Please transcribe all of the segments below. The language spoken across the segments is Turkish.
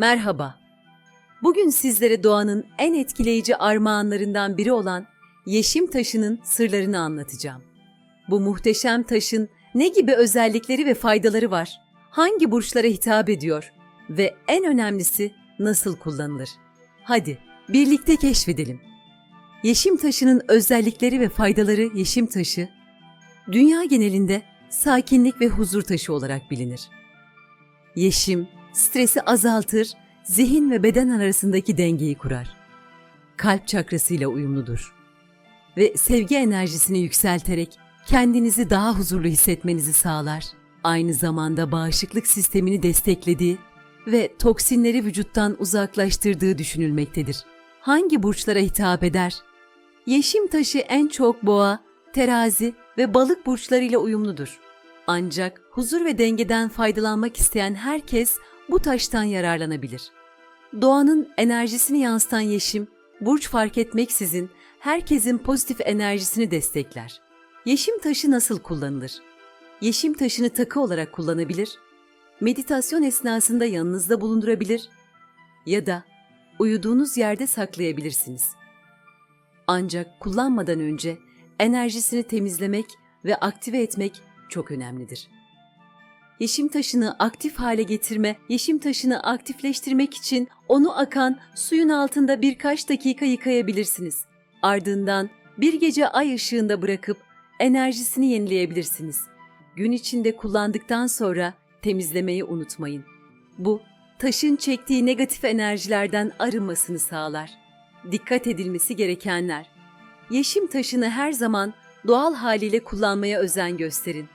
Merhaba. Bugün sizlere doğanın en etkileyici armağanlarından biri olan yeşim taşının sırlarını anlatacağım. Bu muhteşem taşın ne gibi özellikleri ve faydaları var? Hangi burçlara hitap ediyor? Ve en önemlisi nasıl kullanılır? Hadi birlikte keşfedelim. Yeşim taşının özellikleri ve faydaları yeşim taşı, dünya genelinde sakinlik ve huzur taşı olarak bilinir. Yeşim, stresi azaltır, zihin ve beden arasındaki dengeyi kurar. Kalp çakrasıyla uyumludur. Ve sevgi enerjisini yükselterek kendinizi daha huzurlu hissetmenizi sağlar. Aynı zamanda bağışıklık sistemini desteklediği ve toksinleri vücuttan uzaklaştırdığı düşünülmektedir. Hangi burçlara hitap eder? Yeşim taşı en çok boğa, terazi ve balık burçlarıyla uyumludur. Ancak huzur ve dengeden faydalanmak isteyen herkes bu taştan yararlanabilir. Doğanın enerjisini yansıtan yeşim, burç fark etmeksizin herkesin pozitif enerjisini destekler. Yeşim taşı nasıl kullanılır? Yeşim taşını takı olarak kullanabilir, meditasyon esnasında yanınızda bulundurabilir ya da uyuduğunuz yerde saklayabilirsiniz. Ancak kullanmadan önce enerjisini temizlemek ve aktive etmek çok önemlidir. Yeşim taşını aktif hale getirme, yeşim taşını aktifleştirmek için onu akan suyun altında birkaç dakika yıkayabilirsiniz. Ardından bir gece ay ışığında bırakıp enerjisini yenileyebilirsiniz. Gün içinde kullandıktan sonra temizlemeyi unutmayın. Bu, taşın çektiği negatif enerjilerden arınmasını sağlar. Dikkat edilmesi gerekenler. Yeşim taşını her zaman doğal haliyle kullanmaya özen gösterin.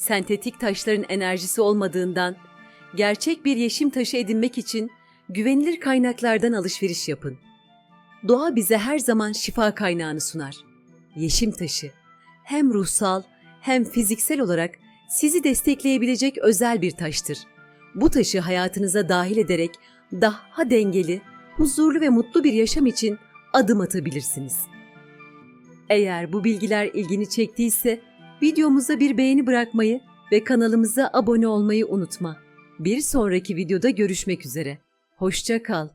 Sentetik taşların enerjisi olmadığından gerçek bir yeşim taşı edinmek için güvenilir kaynaklardan alışveriş yapın. Doğa bize her zaman şifa kaynağını sunar. Yeşim taşı hem ruhsal hem fiziksel olarak sizi destekleyebilecek özel bir taştır. Bu taşı hayatınıza dahil ederek daha dengeli, huzurlu ve mutlu bir yaşam için adım atabilirsiniz. Eğer bu bilgiler ilgini çektiyse videomuza bir beğeni bırakmayı ve kanalımıza abone olmayı unutma. Bir sonraki videoda görüşmek üzere. Hoşça kal.